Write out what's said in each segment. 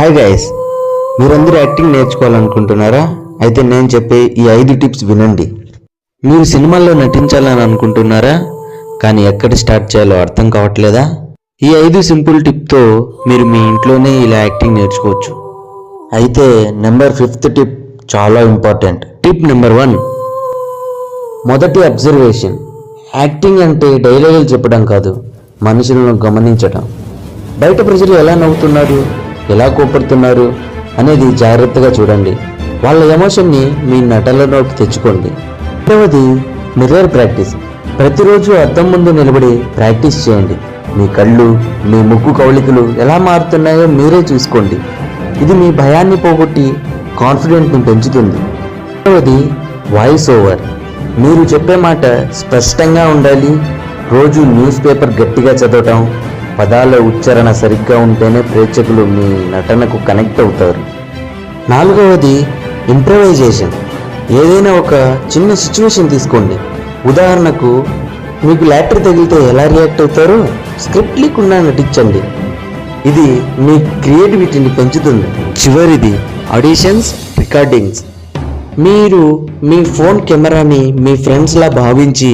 Hi guys మీరందరూ acting నేర్చుకోవాలనుకుంటున్నారా? అయితే నేను చెప్పే ఈ ఐదు టిప్స్ వినండి. మీరు సినిమాల్లో నటించాలని అనుకుంటున్నారా? కానీ ఎక్కడ స్టార్ట్ చేయాలో అర్థం కావట్లేదా? ఈ ఐదు సింపుల్ టిప్తో మీరు మీ ఇంట్లోనే ఇలా యాక్టింగ్ నేర్చుకోవచ్చు. అయితే నెంబర్ ఫిఫ్త్ టిప్ చాలా ఇంపార్టెంట్ టిప్ నెంబర్ వన్ మొదటి అబ్జర్వేషన్ యాక్టింగ్ అంటే డైలాగులు చెప్పడం కాదు మనుషులను గమనించడం. బయట ప్రజలు ఎలా నవ్వుతున్నారు? ఎలా కోపడుతున్నారు అనేది జాగ్రత్తగా చూడండి. వాళ్ళ ఎమోషన్ని మీ నటనలోకి తెచ్చుకోండి. రెండవది మిర్రర్ ప్రాక్టీస్. ప్రతిరోజు అద్దం ముందు నిలబడి ప్రాక్టీస్ చేయండి. మీ కళ్ళు మీ ముక్కు కవళికలు ఎలా మారుతున్నాయో మీరే చూసుకోండి. ఇది మీ భయాన్ని పోగొట్టి కాన్ఫిడెంట్ని పెంచుతుంది. రెండవది వాయిస్ ఓవర్. మీరు చెప్పే మాట స్పష్టంగా ఉండాలి. రోజు న్యూస్ పేపర్ గట్టిగా చదవటం పదాల ఉచ్చారణ సరిగ్గా ఉంటేనే ప్రేక్షకులు మీ నటనకు కనెక్ట్ అవుతారు. నాలుగవది ఇంప్రవైజేషన్ ఏదైనా ఒక చిన్న సిచ్యువేషన్ తీసుకోండి. ఉదాహరణకు మీకు లాటరీ తగిలితే ఎలా రియాక్ట్ అవుతారో స్క్రిప్ట్ లేకుండా నటించండి. ఇది మీ క్రియేటివిటీని పెంచుతుంది. చివరిది ఆడిషన్స్ రికార్డింగ్స్ మీరు మీ ఫోన్ కెమెరాని మీ ఫ్రెండ్స్లా భావించి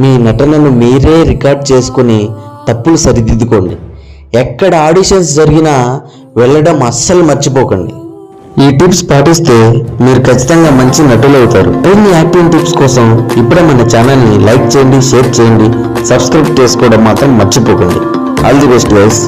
మీ నటనను మీరే రికార్డ్ చేసుకుని తప్పులు సరిదిద్దుకోండి. ఎక్కడ ఆడిషన్స్ జరిగినా వెళ్ళడం అస్సలు మర్చిపోకండి. ఈ టిప్స్ పాటిస్తే మీరు ఖచ్చితంగా మంచి నటులు అవుతారు. కొన్ని యాక్టింగ్ టిప్స్ కోసం ఇప్పుడే మన ఛానల్ని లైక్ చేయండి షేర్ చేయండి సబ్స్క్రైబ్ చేసుకోవడం మాత్రం మర్చిపోకండి. All the best guys